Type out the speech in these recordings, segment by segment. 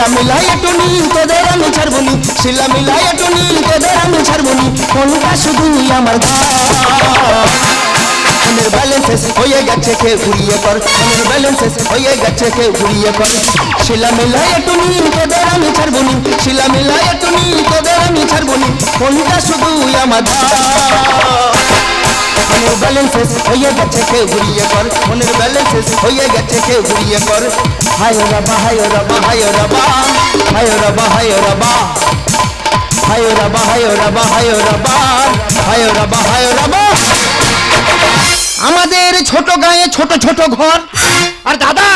শিলা মিলাই টুনি তোদের আমি ছাড়বনি শিলা মিলাই টুনি তোদের আমি ছাড়বনি কোনটা শুধুই আমার ঘর মনের ব্যালেন্স হয়ে গেছে কে ঘুরিয়ে কর মনের ব্যালেন্স হয়ে গেছে কে ঘুরিয়ে কর শিলা মিলাই টুনি তোদের আমি ছাড়বনি শিলা মিলাই টুনি তোদের আমি ছাড়বনি কোনটা শুধুই আমার মনের ব্যালেন্স হয়ে গেছে কেউ ঘুরিয়ে কর মনের ব্যালেন্স হয়ে গেছে কেউ ঘুরিয়ে কর হায় রাবা হায় রাবা হায় রাবা হায় রাবা হায় রাবা হায় রাবা হায় রাবা হায় রাবা হায় রাবা হায় রাবা আমাদের ছোট গায়ে ছোট ছোট ঘর আর দাদা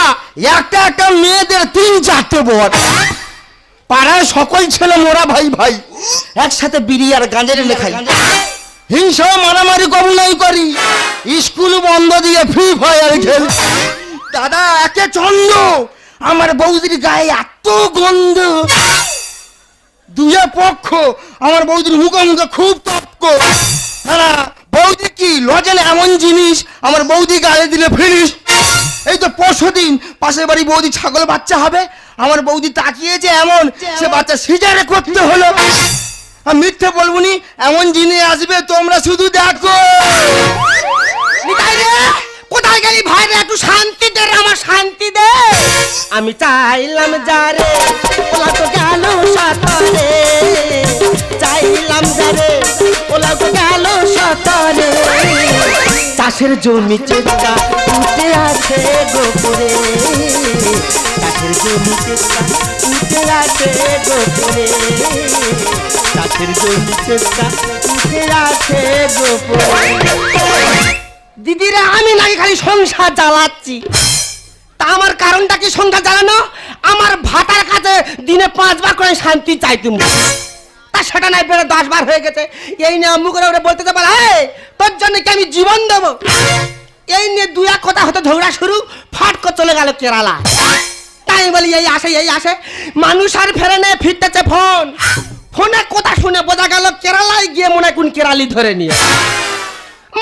একটা একটা মেয়েদের তিন চারটে বর পাড়ায় সকল ছেলে মোরা ভাই ভাই একসাথে বিড়ি আর গাঁজের লেখাই হিংসা মারামারি কম নাই করি। স্কুল বন্ধ দিয়ে ফ্রি ফায়ার খেল দাদা একে চন্দ আমার বৌদির গায়ে এত গন্ধ। দুয়ে পক্ষ আমার বৌদির মুখে মুখে খুব তপ্ক না বৌদি কি? লজেন এমন জিনিস? আমার বৌদি গায়ে দিলে ফিরিস এই তো পরশু দিন পাশের বাড়ি বৌদি ছাগল বাচ্চা হবে। আমার বৌদি তাকিয়েছে এমন সে বাচ্চা সিজারে করতে হলো। আমি মিথ্যে বলব নি, এমন জিনিস আসবে, তোমরা শুধু দেখো। রে, কোথায় গেলি ভাই রে? একটু শান্তি দে রে, আমার শান্তি দে। আমি চাইলাম যারে ওলা তো গেল সাতরে। চাইলাম যারে ওলা তো গেল সাতরে। চাষের জমি চেষ্টা উঠে আছে গোপুরে। চাষের জমি চেষ্টা উঠে আছে গোপুরে। চাষের জমি চেষ্টা উঠে আছে গোপুরে। দিদিরা, আমি নাকি খালি সংসার জ্বালাচ্ছি। তা আমার কারণটা কি সংসার জ্বালানো? আমার ভাতার কাছে দিনে পাঁচবার করে শান্তি চাই তুমি। সেটা নাই বেড়ে দশ বার হয়ে গেছে। এই নিয়ে আম্মু করে ওরা বলতে পারে "এই, তোর জন্য কি আমি জীবন দেবো? এই নিয়ে দু এক কথা হতে ঝগড়া শুরু ফাট করে চলে গেল কেরালা তাই বলি এই আসে এই আসে। মানুষ আর ফেরে নেয় ফিরতেছে ফোন। ফোনে কথা শুনে বোঝা গেল কেরালায় গিয়ে মনে কোন কেরালি ধরে নিয়ে।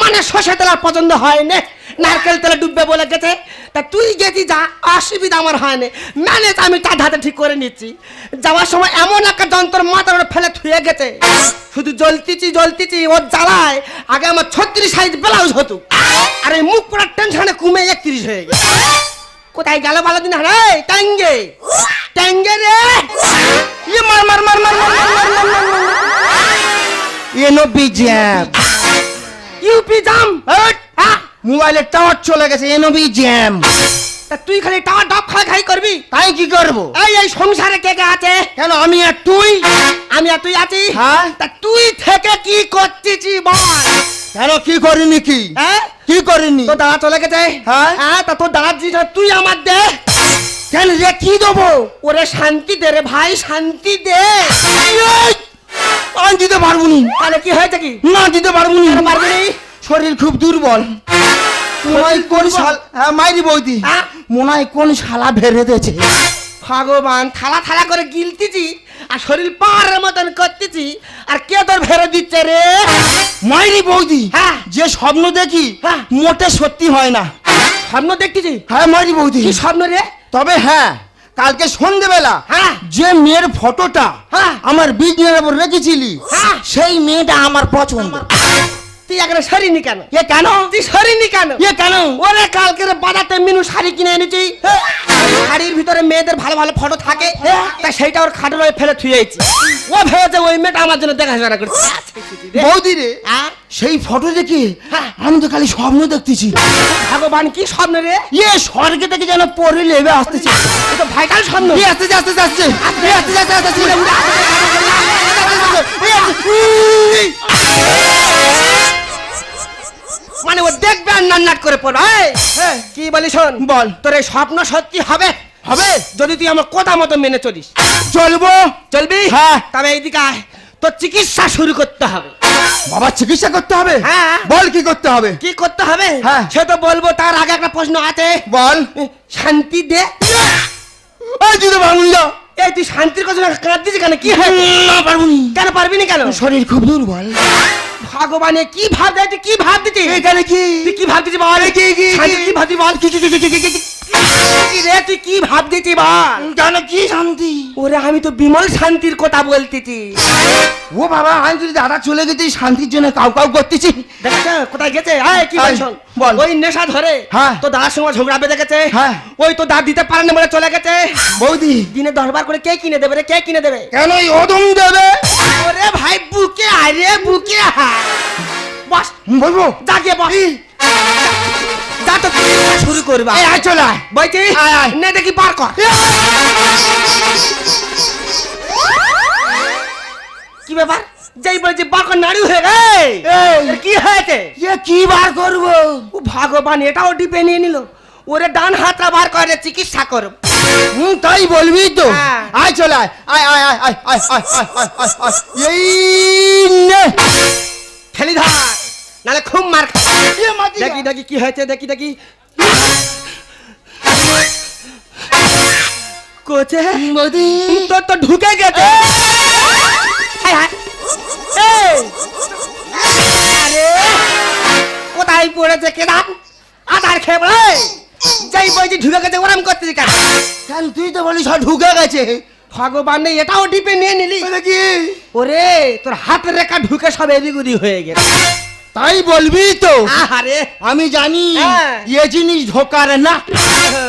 মানে সর্ষে তেল পছন্দ হয় না নারকেল তেলে ডুববে বলে গেছে তা তুই গেছি যা অসুবিধা আমার হয় না ম্যানেজ আমি তার হাতে ঠিক করে নিচ্ছি যাওয়ার সময় এমন একটা যন্ত্র মাথার উপরে ফেলে থুয়ে গেছে শুধু জ্বলতিছি জ্বলতিছি ওর জ্বালায় আগে আমার ছত্রিশ সাইজ ব্লাউজ হতো আর এই মুখ পড়ার টেনশনে কমে একত্রিশ হয়ে গেছে কোথায় গেল ভালো দিন আরে ট্যাঙ্গে ট্যাঙ্গে রে ইয়ে মার মার মার মার মার মার মার মার বিজ্যাম ইউপি জাম হ্যাঁ মোবাইলের টাওয়ার চলে গেছে এনবি জ্যাম। তা তুই খালি টাকা ডব খাই খাই করবি? তাই কি করব? এই এই সংসারে কে কে আছে? কেন আমি আর তুই? আমি আর তুই আছি? হ্যাঁ। তা তুই থেকে কি করতেছি বল কেন কি করিনি কি? হ্যাঁ? কি করিনি? তোর দাদা চলে গেছে? হ্যাঁ। হ্যাঁ তা তোর দাদা জিনিস তুই আমার দে। কেন রে কি দেবো? ওরে শান্তি দে রে ভাই শান্তি দে। আমি দিতে পারব নি। তাহলে কি হয়েছে কি? না দিতে পারব নি। পারবি নি? শরীর খুব দুর্বল মনে কোন শাল হ্যাঁ মাইরি বৌদি হ্যাঁ? মনে কোন শালা ভেড়ে দিয়েছে ভগবান থালা থালা করে গিলতেছি আর শরীর পাহাড়ের মতন করতেছি আর কে তোর ভেড়ে দিচ্ছে রে মাইরি বৌদি হ্যাঁ। যে স্বপ্ন দেখি হ্যাঁ। মোটে সত্যি হয় না স্বপ্ন দেখতেছি হ্যাঁ মাইরি বৌদি কি স্বপ্ন রে তবে হ্যাঁ কালকে সন্ধেবেলা হ্যাঁ। যে মেয়ের ফটোটা হ্যাঁ। আমার বিজনেস উপর রেখেছিলি হ্যাঁ। সেই মেয়েটা আমার পছন্দ তুই সরিনি কেন এ কেন তুই সরিনি কেন এ কেন ওরে কালকের বাজাতে মিনু শাড়ি কিনে এনেছি শাড়ির ভিতরে মেয়েদের ভালো ভালো ফটো থাকে তা সেইটা ওর খাটের ওই ফেলে থুয়েছি ও ভেবেছে ওই মেয়েটা আমার জন্য দেখাশোনা করছে বৌদি রে হ্যাঁ? সেই ফটো দেখে হ্যাঁ। আমি তো খালি স্বপ্ন দেখতেছি ভগবান কি স্বপ্ন রে ইয়ে স্বর্গে থেকে যেন পরে লেবে আসতেছে এ তো ভাইটাল স্বপ্ন এই আসতেছে আসতেছে আসছে আসতেছে আসতেছে আসতেছে! মানে ও দেখবে আর নান্নাট করে পড়বে। এই, হ্যাঁ। কি বলি শোন? বল। তোর এই স্বপ্ন সত্যি হবে? হবে? যদি তুই আমার কথা মতো মেনে চলিস। চলবো। চলবি? হ্যাঁ। তবে এইদিকে আয়। তোর চিকিৎসা শুরু করতে হবে। বাবা চিকিৎসা করতে হবে? হ্যাঁ। বল কি করতে হবে? কি করতে হবে? হ্যাঁ। সে তো বলব তার আগে একটা প্রশ্ন আছে। বল। শান্তি দে। এই দিদি বাংলা এই তুই শান্তির কথা কাঁদছিস কেন? কি হয়েছে? না পারব। কেন পারবি না কেন? শরীর খুব দুর্বল। ভগবানে কি ভাব দেয় তুই কি ভাব দিচ্ছিস এখানে কি? তুই কি ভাবতেছিস বল? কি, কি, কি? কি ভাবছিস বল? কি কি কি কি কি রে তুই কি ভাবতেছি বল? জানো কি শান্তি? ওরে আমি তো বিমল শান্তির কথা বলতেছি। ও বাবা আমি যদি দাদা চলে গেছি শান্তির জন্য কাউ কাউ করতেছি। দেখেছ কোথায় গেছে? এই কি এই, বলছ? বল। ওই নেশা ধরে হ্যাঁ। তো দাদার সঙ্গে ঝগড়া বেঁধে গেছে। হ্যাঁ। ওই তো দাঁত দিতে পারে না বলে চলে গেছে। বৌদি। দিনে দশবার করে কে কিনে দেবে রে? কে কিনে দেবে? কেন অদম দেবে? ওরে ভাই বুকে আরে বুকে হায় বস বলব যা গিয়ে বস যা তো তুই শুরু করবা এই আয় চলে আয় বইতে আয়, আয়। নে দেখি বার কর কি ব্যাপার যেই বলছি বার নাড়ি হয়ে গে কি হয়েছে এ কি বার করব ও ভগবান এটাও ডিপে নিয়ে নিল ওরে ডান হাতটা বার করে চিকিৎসা করো হুম তাই বলবি তো হ্যাঁ। আয় চলে আয় আয় আয় আয় আয় আয় আয় আয় আয় আয় আয় এই ঠেলি ধর নালে খুব মার দেখি দেখি কি হয়েছে দেখি দেখি। কোচে? বৌদি তোর তো ঢুকে গেছে। হায় হায়। কোথায় পড়েছে কেদার? আধার খেয়ে বলে যেই বইটি ঢুকে গেছে ওরম করতেছি কেন? তুই তো বলিস সব ঢুকে গেছে। ভগবান এটাও ডিপে নিয়ে নিলি? কি? ওরে তোর হাত রেখা ঢুকে সব এদিক ওদিক হয়ে গেছে তাই বলবি তো? আহারে। আমি জানি হ্যাঁ। এ জিনিস ঢোকার না।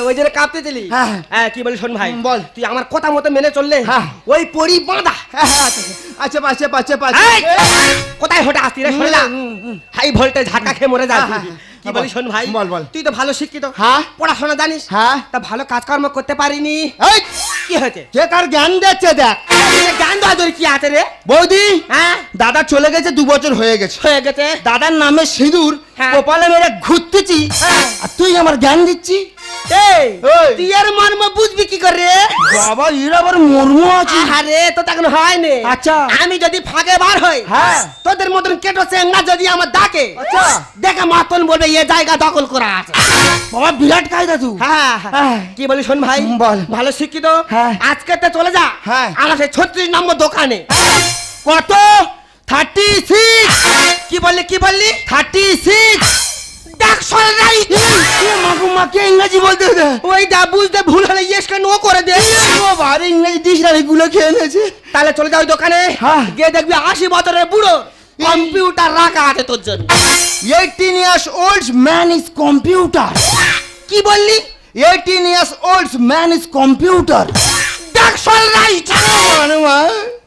ওই জন্য কাঁপতে দিলি? হ্যাঁ। হ্যাঁ কি বলি শোন ভাই বল। তুই আমার কথা মতো মেনে চললে হ্যাঁ। ওই পরি বাঁধা। হ্যাঁ, হ্যাঁ, আচ্ছা পাচ্ছে পাচ্ছে পাচ্ছে কোথায় হটে আসতি রে। হাই ভোল্টেজ ঝাটকা খেয়ে মরে যাবি হ্যাঁ, হ্যাঁ, কি বলি শোন ভাই? বল, বল। তুই তো ভালো শিক্ষিত। হ্যাঁ। পড়াশোনা জানিস? হ্যাঁ? তা ভালো কাজকর্ম করতে পারিনি। এই! কি হয়েছে? কে কার জ্ঞান দিচ্ছে দেখ। জ্ঞান দেওয়া তোর কি আছে রে? বৌদি হ্যাঁ? দাদা চলে গেছে দু বছর হয়ে গেছে। হয়ে গেছে? দাদার নামে সিঁদুর হ্যাঁ। কপালে মেরে ঘুরতেছি। হ্যাঁ। আর তুই আমার জ্ঞান দিচ্ছি? এই তুই এর মর্ম বুঝবি কি করে? বাবা এর আবার মর্ম আছে। আরে তো তখন হয়নি আচ্ছা। আমি যদি ফাঁকে বার হই হ্যাঁ। তোদের মতন কেটো চেঙ্গা যদি আমার ডাকে আচ্ছা। দেখে মাতন এ জায়গা দখল করা আছে। বাবা বিরাট কায়দা তুই হ্যাঁ হ্যাঁ। কি বলি শোন ভাই? বল। ভালো শিক্ষিত। আজকে তো চলে যা। হ্যাঁ। আমার সেই ছত্রিশ নম্বর দোকানে। কত? থার্টি সিক্স কি বললি কি বললি? থার্টি সিক্স দেখ সরে যাই মাকু ইংরেজি বলতে দে। ওই দা বুঝতে ভুল হলে ইয়েস কে নো করে দে। ও বারে ইংরেজি না এগুলো খেয়ে তাহলে চলে যাও দোকানে। হ্যাঁ। গিয়ে দেখবি আশি বছরের বুড়ো। কম্পিউটার রাখা আছে তোর জন্য। Eighteen years old man is computer কি বললি? Eighteen years old man is computer সরে রাইট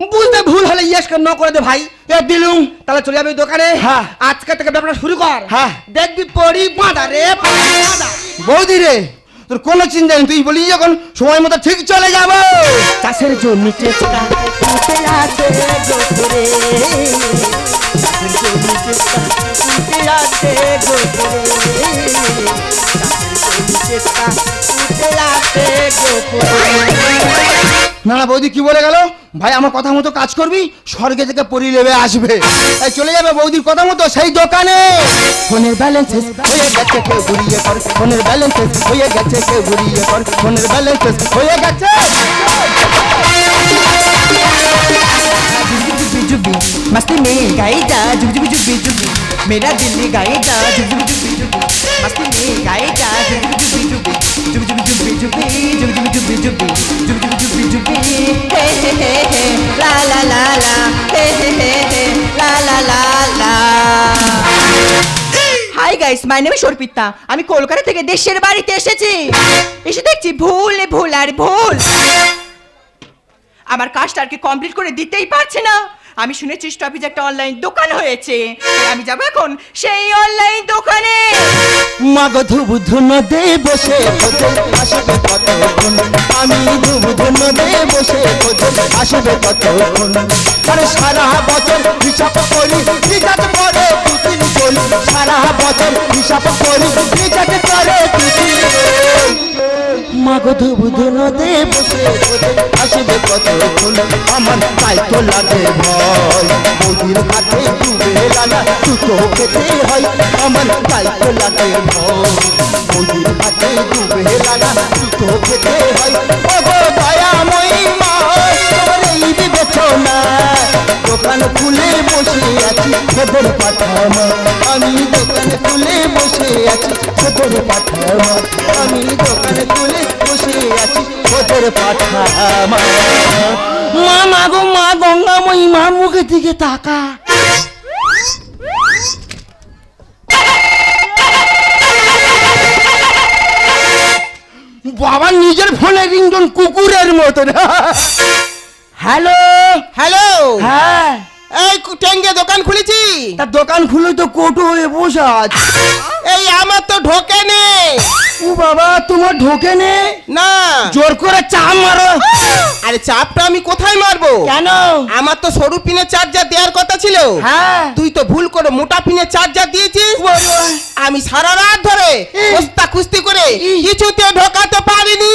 বুঝতে ভুল হলে ইয়েস কে নো করে দে ভাই। এ দিলুম তাহলে চলে যাবি দোকানে। হ্যাঁ। আজকে থেকে ব্যাপারটা শুরু কর। হ্যাঁ। দেখবি পড়ি বাঁধা রে বৌদি রে তোর কোনো চিন্তা নেই তুই বলি যখন সময় মতো ঠিক চলে যাব। চাষের জমি চেষ্টা উঠে আছে গোথরে চাষের জমি চেষ্টা উঠে আছে গোথরে চাষের জমি চেষ্টা উঠে আছে গোথরে না না বৌদি কি বলে গেল ভাই আমার কথা মতো কাজ করবি স্বর্গে থেকে পরি লেবে আসবে তাই চলে যাবে বৌদির কথা মতো সেই দোকানে ফোনের ব্যালেন্স হয়ে গেছে কেউ ঘুরিয়ে কর ফোনের ব্যালেন্স হয়ে গেছে কেউ ঘুরিয়ে কর ফোনের ব্যালেন্স হয়ে গেছে जुबी जुबी मस्ती में गाई जा जुबी जुबी जुबी जुबी मेरा दिल गाई जा जुबी जुबी जुबी hi guys my name Sarpita আমি কলকাতা থেকে দেশের বাড়িতে এসেছি। এসে দেখছি ভুল ভুল আর ভুল। আমার কাজটা আর কি কমপ্লিট করে দিতেই পারছে না। আমি শুনেছি স্টপিজ একটা অনলাইন দোকান হয়েছে। আমি যাব এখন সেই অনলাইন দোকানে। মাগো ধুবু ধুন দে বসে আসবে কতক্ষণ আমি ধুবু দে বসে আসবে কতক্ষণ আরে সারা বছর হিসাব করি রিচার্জ করে দুদিন চলি সারা বছর হিসাব করি রিচার্জ করে দুদিন মাগো ধুবু ধুন দে, বসে আসবে কতক্ষণ আমার তাই তো লাগে ভয়। বৌদির হাতে ডুবে লালা দুটো খেতে হয়। আমার তাই তো লাগে ভয়। বৌদির হাতে ডুবে লালা দুটো খেতে হয়। ওগো দয়াময়ী মা, তোমার এই বিবেচনা দোকান খুলে বসে আছি, খবর পাঠামা আমি দোকান খুলে বসে আছি, খবর পাঠামা আমি দোকান খুলে তোর পাঠা মা। মা মা গো, মা গঙ্গাময়ী মা মুখের দিকে তাকা। বাবা, নিজের ফোনে রিংটন কুকুরের মতন। হ্যালো? হ্যালো। হ্যাঁ। এই টেঙ্গে দোকান খুলেছি। তার দোকান খুলে তো কোটো হয়ে বসে আছে। এই আমার তো ঢোকে নে। ও বাবা তোমার ঢোকে নে? না। জোর করে চাপ মারো। আরে চাপটা আমি কোথায় মারবো? কেন? আমার তো সরু পিনে চার্জার দেওয়ার কথা ছিল। হ্যাঁ। তুই তো ভুল করে মোটা পিনে চার্জার দিয়েছিস। আমি সারা রাত ধরে কুস্তা কুস্তি করে কিছুতে ঢোকাতে পারিনি।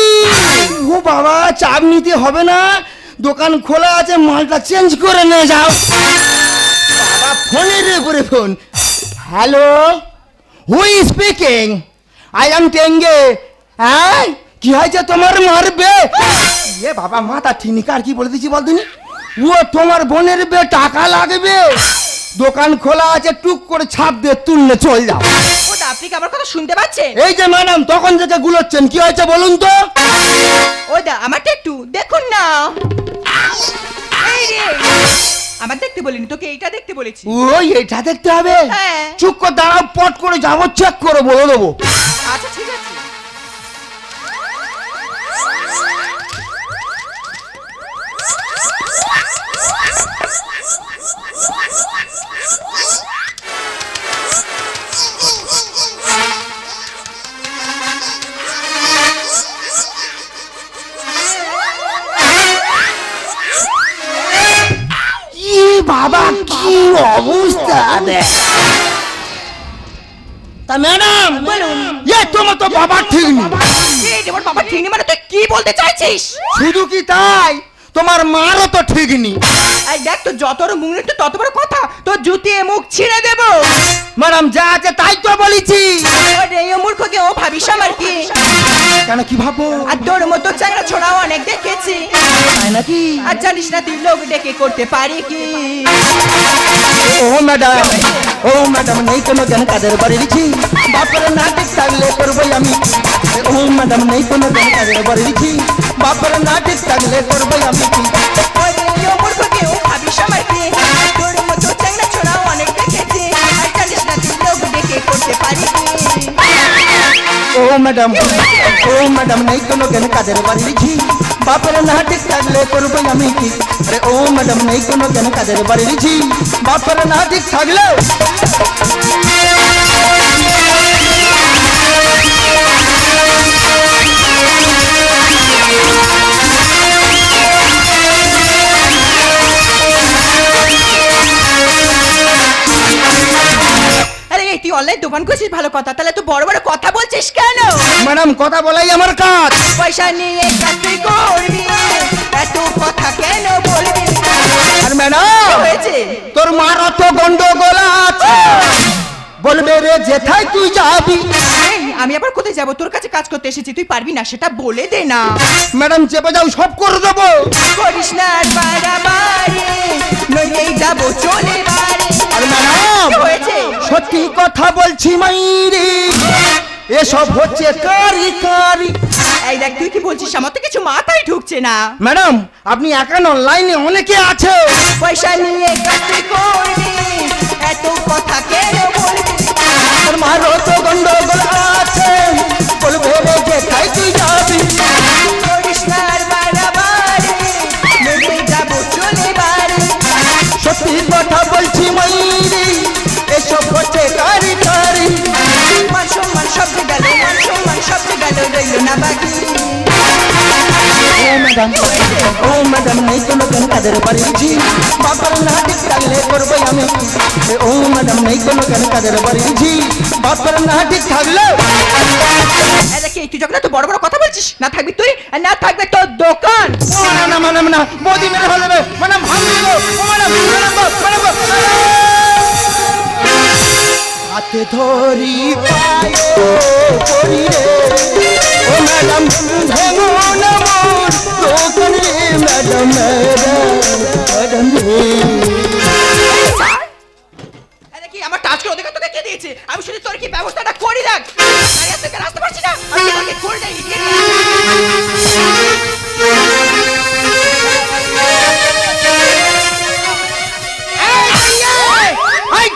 ও বাবা চাপ নিতে হবে না। দোকান খোলা আছে মালটা চেঞ্জ করে নিয়ে যাও। বাবা ফোনের উপরে phone. Hello who speaking I am টেঙ্গে হ্যাঁ কি হয়েছে তোমার মারবে? এ বাবা মাথা ঠিক আর কি বলে দিচ্ছি বল তুমি? ও তোমার বোনের বে টাকা লাগবে। দোকান খোলা আছে টুক করে ছাপ দিয়ে তুললে চল যাও। ওটা আপনি কি আমার কথা শুনতে পাচ্ছেন? এই যে ম্যাডাম তখন থেকে গুলোচ্ছেন কি হয়েছে বলুন তো? ওটা আমারটা একটু দেখুন না। আমার দেখতে বলিনি তোকে এইটা দেখতে বলেছি। ওই এটা দেখতে হবে? হ্যাঁ। চুপ করে দাঁড়াও পট করে যাব চেক করে বলে দেবো। আচ্ছা ঠিক আছে। কি অবস্থা তা ম্যাডাম বলুন এ তোমার তো বাবা ঠিক নেই এই বাবা ঠিক নেই মানে তুই কি বলতে চাইছিস? শুধু কি তাই? তোমার মারও তো ঠিক নেই এই দেখ তো যত বড় মুখ নিয়ে তত বড় কথা। তোর জুতিয়ে মুখ ছিঁড়ে দেবো। ম্যাডাম যা আছে তাই তো বলেছি। এই মূর্খকে ও ভাবিস আমার কি? কেন কি ভাবো আর তোর মতো চাংড়া ছোড়াও অনেক দেখেছি। তাই নাকি? আর জানিস না তুই লোক ডেকে করতে পারি কি? ও ম্যাডাম ও ম্যাডাম নেই কোনো জ্ঞান কাদের বাড়ি লিখি। বাপরে নাটক থাকলে করব আমি। ও ম্যাডাম নেই কোনো জ্ঞান কাদের বাড়ি লিখি। বাপরে নাটক থাকলে করব আমি। কি ও ম্যাডাম ও ম্যাডাম নেই কোনো জ্ঞান কাদের বাড়ি লিখি বাপরে নাটক থাকলে করব আমি কি? আরে ও ম্যাডাম নেই কোনো জ্ঞান কাদের বাড়ি লিখি বাপরে নাটক থাকলে অনলাইন দোকান করছিস ভালো কথা? তাহলে তো বড় বড় কথা বলছিস কেন? ম্যাডাম কথা বলাই আমার কাজ। পয়সা নিয়ে চাকরি করবি এত কথা কেন বলবি আর ম্যাডাম হয়েছে? তোর মার অত গন্ডগোল আছে। বলবে রে যেথায় তুই যাবি? এই, আমি আবার কোথায় যাব? তোর কাছে কাজ করতে এসেছি তুই পারবি না সেটা বলে দে না। ম্যাডাম চেপে যাও সব করে দেবো। করিস না আর বাড়াবাড়ি নইলেই যাব চলে বাড়ি। আর ম্যাডাম সত্যি কথা বলছি মাইরি। এসব হচ্ছে কারি কারি। এই দেখ তুই কি বলছিস? আমার তো কিছু মাথায় ঢুকছে না। ম্যাডাম আপনি একা অনলাইনে অনেকে আছে। পয়সা নিয়ে চাকরি করবি এত কথা কেন মার অত গন্ডগোল আছে। বলবে রে যেথায় তুই যাবি। সত্যি কথা বলছি মাইরি এসব হচ্ছে কারি কারি? মান সম্মান সব গেল মান সম্মান সব গেল রইল না বাকি। ও ম্যাডাম। ও ম্যাডাম। কেন কাদের বাড়িছি বাবার নাটক করব আমি। ও ম্যাডাম নেই কোনো কেন কাদের বাড়িছি বাবার নাটক থাকলে তুই যখন বড় বড় কথা বলছিস না থাকবি তুই আর না থাকবে তোর দোকান। না না ম্যাডাম না মোদি মেরে ফেলে দেবে। গো। হাতে ধরি পায়ে পড়ি রে। ও ম্যাডাম ভেঙো না মোর আমার টাচ করে কে দিয়েছে? আমি শুধু তোর কি ব্যবস্থাটা করি দেখ। দাঁড়িয়ে পারছি না।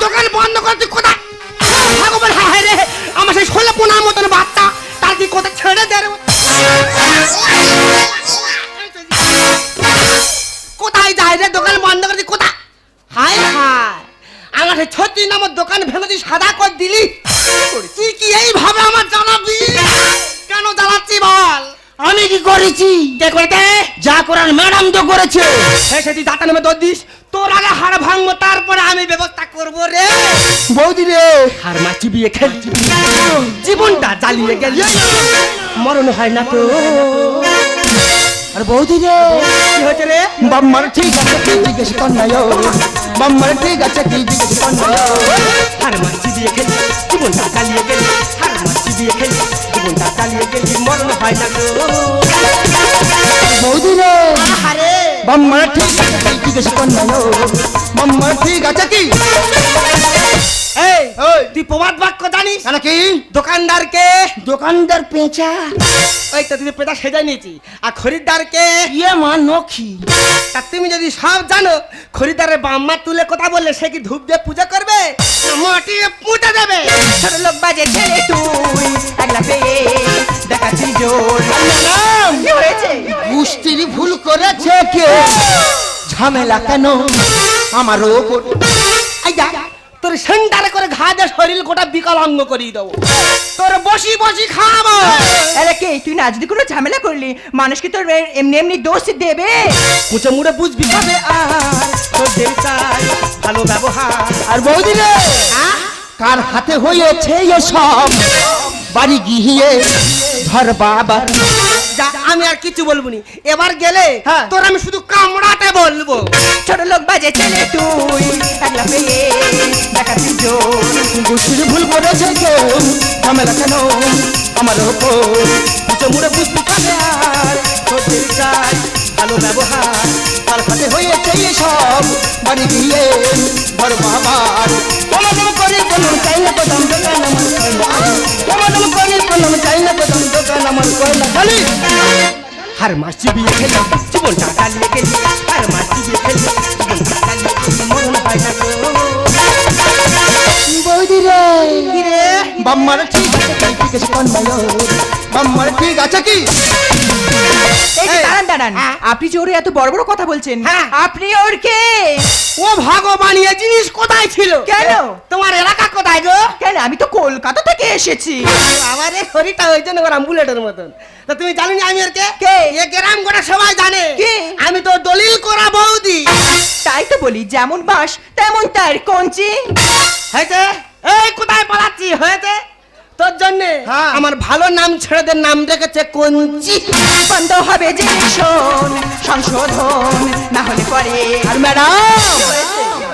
দোকান বন্ধ কর, তুই কোথায়? হায় হায়, রে আমার সেই ষোলো পোনার মতন বাচ্চা। তার তুই কোথায় ছেড়ে দে আমার ছত্রিশ নম্বর দোকান ভেঙে তুই সাদা কর দিলি? তুই কি এইভাবে আমার জানাবি? কেন জ্বালাচ্ছি বল? আমি কি করেছি? কে করে দে যা করার ম্যাডাম তো করেছে। হ্যাঁ সেটি দাঁতা নেমে দর দিস। তোর আগে হাড় ভাঙবো তারপরে আমি ব্যবস্থা করব রে। বৌদি রে। হার মা চিবিয়ে খেলি জীবনটা জ্বালিয়ে গেলি। মরণ হয় না তো। আর বৌদি রে। কি হয়েছে রে? বাম্মার ঠিক আছে জিজ্ঞেস কর না বাম্মার ঠিক আছে কি ইয়ো। হার মা চিবিয়ে খেলি জীবনটা জ্বালিয়ে গেলি। হার মাছি দিয়ে খেলি জীবনটা জ্বালিয়ে গেলি মরণ হয় না গো। বৌদি রে বাম্মার ঠিক আছে কি জিজ্ঞেস কর না ঠিক আছে কি? এই তুই প্রবাদ বাক্য জানিস? কেন কি? দোকানদারকে। দোকানদার পেঁচা। ওই তো তুই পেটা সেজা নিয়েছি। আর খরিদ্দারকে। ইয়ে মা নখি। তা তুমি যদি সব জানো খরিদারের বাম্মা তুলে কথা বললে সে কি ধূপ দিয়ে পূজা করবে? মাটি পুঁতে দেবে। ছোট লোক বাজে ছেলে তুই একলা পেয়ে দেখাচ্ছি জোর। কি হয়েছে? কুষ্টির ভুল করেছে কে ঝামেলা কেন? আমার ওপর। এই যা তোর সেন্টারে করে ঘা দিয়ে শরীর গোটা বিকলাঙ্গ করিয়ে দেবো। তোর বসি বসি খাব। আরে কে তুই না যদি কোনো ঝামেলা করলি মানুষ কি তোর এমনি এমনি দোষ দেবে। কুচে মুড়ে বুঝবি কবে আর তোর চাই ভালো ব্যবহার। আর বৌদি রে কার হাতে হয়েছে এসব? বাড়ি গিয়ে ধর বাবা। যা আমি আর কিছু বলব নি এবার গেলে হ্যাঁ। তোর আমি শুধু কামড়াতে বলব। ছোট লোক বাজে ছেলে তুই একলা পেয়ে দেখাচ্ছি জোর। ভুল করেছে কেউ ঝামেলা কেন? আমার ওপর মুড়ে বুঝবি আর? তোর চাই ভালো ব্যবহার কার হাতে হয়েছে এসব। বাড়ি গিয়ে ধর বাবার কমাদম করি কোনো চাই না দোকান আমার কমাদম করি কোনো চাই না আমার কয়লা খালি। হার মাস চিবিয়ে খেলি জীবনটা চালিয়ে গেলি হার মাস চিবিয়ে খেলি জীবনটা চালিয়ে গেলি মরণ পায় না বৌদি রে? বাম্মার ঠিক ঠিক আছে কি? দাঁড়ান দাঁড়ান। হ্যাঁ। আপনি যে ওরে এত বড় বড় কথা বলছেন হ্যাঁ। আপনি ওর কে? ও ভগবান এ জিনিস কোথায় ছিল? কেন? তোমার এলাকা কোথায় গো? কেন? আমি তো কলকাতা থেকে এসেছি। আমার এই শরীরটা ওই জন্য ওরা বুলেটের মতন। তা তুমি জানি আমি আর কে? কে? এ গ্রাম গোটা সবাই জানে। কে? আমি তো দলিল করা বৌদি। তাই তো বলি যেমন বাস তেমন তার কঞ্চি। হয়েছে? এই কোথায় পালাচ্ছি? হয়েছে? তোর জন্য হ্যাঁ। আমার ভালো নাম ছেলেদের নাম রেখেছে কঞ্চি। বন্ধ হবে যে শোন সংশোধন না হলে পরে। আর ম্যাডাম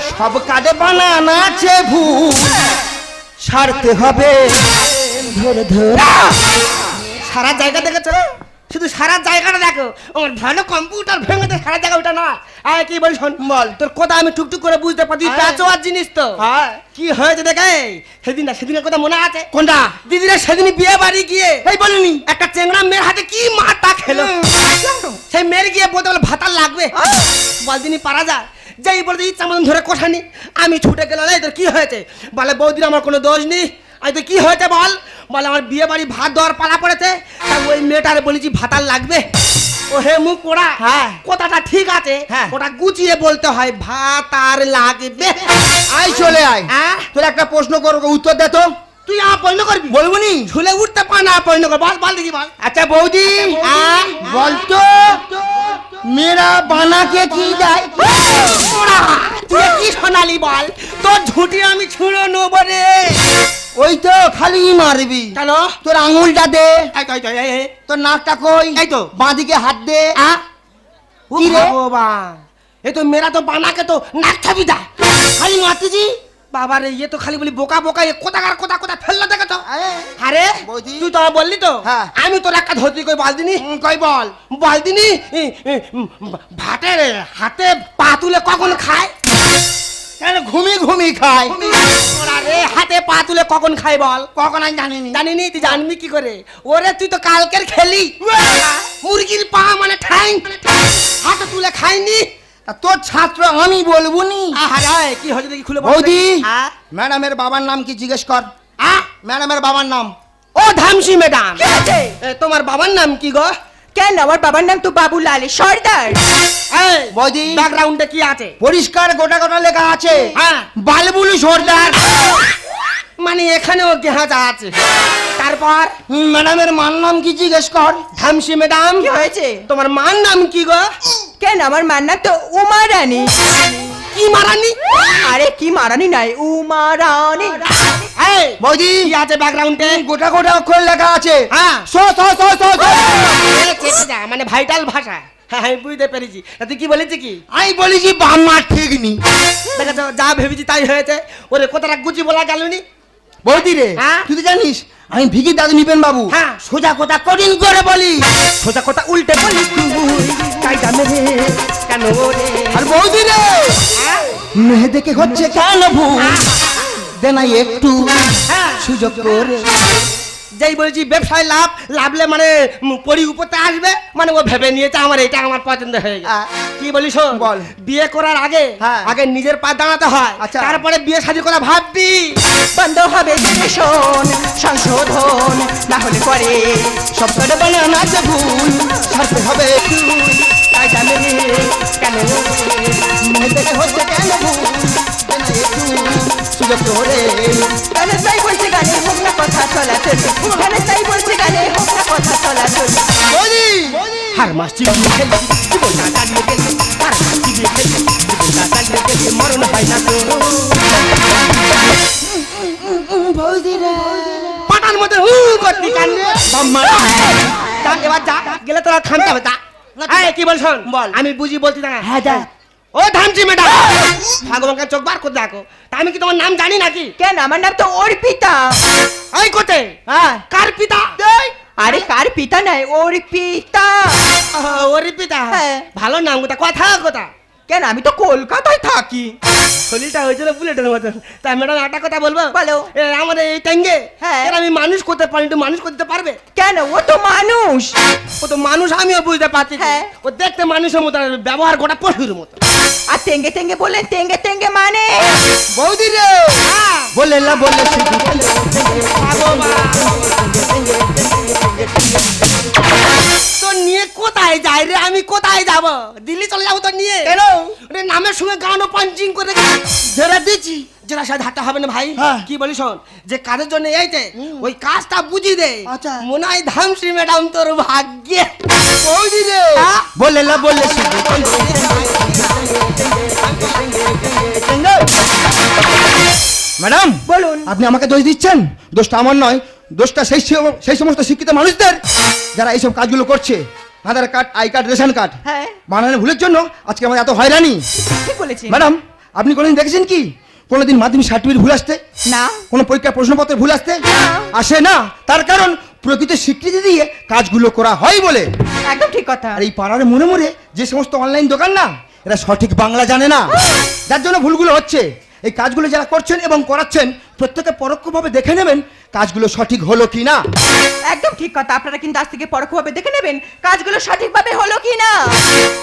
সব কাজে বানানা আছে ভুল। সারতে হবে। ধরে ধরে। সারা জায়গা দেখেছ? শুধু সারা জায়গাটা দেখো। আমার ভালো কম্পিউটার ভেঙে দে সারা জায়গা ওটা না। আয় কি বল শোন বল তোর কথা আমি টুকটুক করে বুঝতে পারি হ্যাঁ। প্যাচোয়ার জিনিস তো। হ্যাঁ। কি হয়েছে দেখে? সেদিন না সেদিনের কথা মনে আছে? কোনটা? দিদিরা সেদিন বিয়ে বাড়ি গিয়ে এই বলিনি। একটা চেংড়া মেয়ের হাতে কি মারটা খেলো? সেই মেয়ের গিয়ে বলতে বলে ভাতার লাগবে। বলদিনই পারা যায়। যেই বলতে ইচ্ছা মতন ধরে কোঠানি আমি ছুটে গেলাম এই তোর কি হয়েছে? বলে বৌদিন আমার কোনো দোষ নেই। আমি তো কি হয়েছে বল বলে আমার বিয়ে বাড়ি ভাত দেওয়ার পালা পড়েছে ওই মেয়েটার বলেছি ভাতার লাগবে ও হে মুখ পোড়া হ্যাঁ। কথাটা ঠিক আছে হ্যাঁ। ওটা গুছিয়ে বলতে হয় ভাত আর লাগবে আয় চলে আয় হ্যাঁ? তোর একটা প্রশ্ন করব উত্তর দে তো তুই আমার পরিণ করবি? বলব নি ঝুলে উঠতে পার না পরিণ কর। বল বল দেখি বল। আচ্ছা বৌদি হ্যাঁ? বলতো মেয়েরা বানাকে কি দেয়? ওরা, তুই কি শোনালি বল? তোর ঝুঁটি আমি ছুঁড়ো নেব রে। ওই তো খালি মারবি। কেন? তোর আঙুলটা দে। তো, তো, তোর নাকটা কই? এই তো। বাঁদিকে হাত দে। আ? ও কি রে? ভগবান। এ তো মেরা তো বানাকে তো নাক ছাবি দা। খালি মাতিজি বাবা রে ইয়ে তো খালি বলি বোকা বোকা এ কোথাকার কোথা কোথা ফেলল দেখে তো আরে। তুই তো বললি তো? হ্যাঁ। আমি তোর একটা ধরতি কই বালদিনি? হুম, কই বল? বালদিনি ই, ই, হাতে পা তুলে কখন খায়? কেন ঘুমি ঘুমি খায়? ওরা রে হাতে পা তুলে কখন খাই বল? কখন আমি জানিনি। জানিনি তুই জানবি কি করে? ওরে তুই তো কালকের খেলি। মুরগির পা মানে ঠাই হাতে তুলে খাইনি। তোর ছাত্র আমি বলব নি। আহারে কি হয়েছে দেখি খুলে বৌদি? ম্যাডামের বাবার নাম কি জিজ্ঞেস কর। আ? ম্যাডামের বাবার নাম। ও ধামসি ম্যাডাম। তোমার বাবার নাম কি গো? কেন? আমার বাবার নাম তো বাবুলাল সর্দার। বৌদি। ব্যাকগ্রাউন্ডে কি আছে? পরিষ্কার গোটা গোটা লেখা আছে। হ্যাঁ। বালবুলু সর্দার। মানে এখানেও গেহাজা আছে? তারপর? ম্যাডামের মার নাম কি জিজ্ঞেস কর? ম্যাডাম। কি হয়েছে? তোমার মার নাম কি গো? কেন? আমার মার নাম তো উমা রানী কি মারানি? আরে কি মারানি নাই উমা রানী এই, বৌদি। কি আছে ব্যাকগ্রাউন্ডে গোটা গোটা অক্ষর লেখা আছে। হ্যাঁ। So so so so so. মানে ভাইটাল ভাষা। হ্যাঁ আমি বুঝতে পেরেছি। তুই কি বলেছি কি? আমি বলেছি বাম্মা ঠিক নি যা ভেবেছি তাই হয়েছে। ওরে কোথাটা গুচি বলা গেল নি। বৌদি রে হ্যাঁ? তুই তো জানিস আমি ভিকি দাদু নিবেন বাবু। হ্যাঁ। সোজা কথা কঠিন করে বলি সোজা কথা উল্টে বলি কেন আর বৌদি রে মেহে দেখে হচ্ছে কেন ভুল? দেনাই একটু হ্যাঁ। সুযোগ করে। যেই বলেছি ব্যবসায় লাভ লাভলে মানে পরি উপরতে আসবে মানে ও ভেবে নিয়েছে আমার এটা আমার পছন্দ হয়ে গেছে কি বলিস? বল। বিয়ে করার আগে হ্যাঁ। আগে নিজের পা দাঁড়াতে হয় আচ্ছা। তারপরে বিয়ে শাদী করা ভাববি বন্ধ হবে শোন সংশোধন না হলে পরে সব বানানো আছে ভুল ছাড়তে হবে কাইটা মেরে কেন হচ্ছে কেন ভুল সুযোগ করে। গানে তাই বলছে গানে হোক না কথা চলাচলি গানে তাই বলছে গানে হোক না কথা চলাচলি বৌদি! হার মাস চিবিয়ে খেলি জীবন না চালিয়ে গেলি হার মাস চিবিয়ে খেলি জীবন না চালিয়ে গেলি মরণ হয় না তো। বৌদি পাটার মধ্যে হু করতি কান্দে। বাম্মা যা এবার যা গেলে তোরা থামতে হবে যা। কি বল শোন বল। আমি বুঝি বলছি না হ্যাঁ যা। ও ধামচি ম্যাডাম। ভগবানকে চোখ বার করে দেখো। তা আমি কি তোমার নাম জানি নাকি? কেন? আমার নাম তো ওর পিতা। এই কোতে হ্যাঁ। কার পিতা? আরে কার পিতা নাই? ওর পিতা। ওর পিতা? হ্যাঁ। ভালো নাম কোথা কথা কোথা কেন আমি তো কলকাতায় থাকি শরীরটা হয়েছিল বুলেটের মতন তা ম্যাডাম একটা কথা বলব বলো। আমাদের এই ট্যাঙ্গে হ্যাঁ। এর আমি মানুষ করতে পারি একটু মানুষ করতে পারবে কেন ও তো মানুষ ও তো মানুষ আমিও বুঝতে পারছি হ্যাঁ। ও দেখতে মানুষের মতো ব্যবহার গোটা পশুর মতো আর তেঙ্গে তেঙ্গে বললেন তেঙ্গে তেঙ্গে মানে বৌদি রে বলে না বলে শুধু কোথায় যাই রে? আমি কোথায় যাব? দিল্লি চলে যাব তো নিয়ে? কেন? ওরে নামের সঙ্গে গানো পাঞ্চিং করে ধরে দিচ্ছি যেটা সাথে হাঁটা হবে না ভাই। হ্যাঁ। কি বলি শোন যে কাজের জন্য এইতে ওই কাজটা বুঝি দে। আচ্ছা। মনে হয় ধামশ্রী ম্যাডাম তোর ভাগ্যে। বৌদি রে। হ্যাঁ? বলে না বলে শুধু ম্যাডাম বলুন। আপনি আমাকে দোষ দিচ্ছেন? দোষটা আমার নয়। দোষটা সেই সেই সমস্ত শিক্ষিত মানুষদের যারা এইসব কাজগুলো করছে। Aadhaar card I card ration card হ্যাঁ। বানানোর ভুলের জন্য আজকে আমার এত হয়রানি। ঠিক বলেছি ম্যাডাম আপনি কোনোদিন দেখেছেন কি? কোনোদিন মাধ্যমিক সার্টিফিকেট ভুল আসতে? না। কোনো পরীক্ষার প্রশ্নপত্র ভুল আসতে? আসে না। তার কারণ প্রকৃত স্বীকৃতি দিয়ে কাজগুলো করা হয় বলে। একদম ঠিক কথা। আর এই পাড়ার মনে মনে যে সমস্ত অনলাইন দোকান না এরা সঠিক বাংলা জানে না। যার জন্য ভুলগুলো হচ্ছে। এই কাজগুলো যারা করছেন এবং করাচ্ছেন প্রত্যেকে পরোক্ষভাবে দেখে নেবেন কাজগুলো সঠিক হলো কি না একদম ঠিক কথা আপনারা কিন্তু আজ থেকে পরোক্ষভাবে দেখে নেবেন কাজগুলো সঠিকভাবে হলো কি না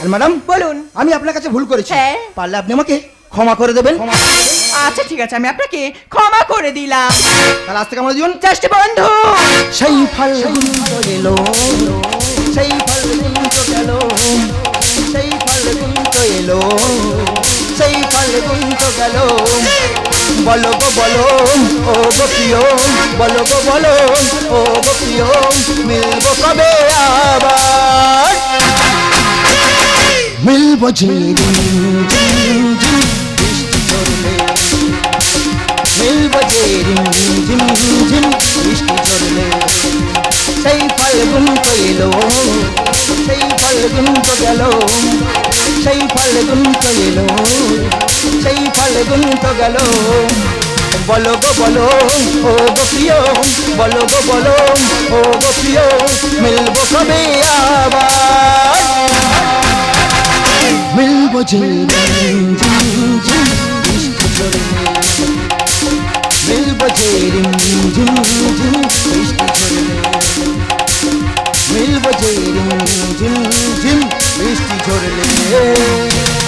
আর ম্যাডাম বলুন। আমি আপনার কাছে ভুল করেছি। হ্যাঁ। পারলে আপনি আমাকে ক্ষমা করে দেবেন? আচ্ছা ঠিক আছে আমি আপনাকে ক্ষমা করে দিলাম। তাহলে আজ থেকে আমার জীবন জাস্ট বন্ধু। সেই ফল এলো। সেই ফল গেল সেই ফল এলো। সেই ফল গেল বলো গো বলো ও গো প্রিয় বলো গো বলো ও গো প্রিয় মিলবো কবে আবার মিলবো ঝিম ঝিম মিলবো যে রিম ঝিম ঝিম বৃষ্টি ঝরলে সেই ফাল্গুন তো এলো সেই ফাল্গুন তো গেল সেই ফাল্গুন তো এলো সেই ফাল্গুন তো গেল। বলো গো, বলো, ও গো প্রিয়, বলো গো, বলো, ও গো প্রিয়, মিলবো কবে আবার? মিলবো যে মিলবো যে মিলব যে ঝিম ঝিম বৃষ্টি ঝরলে।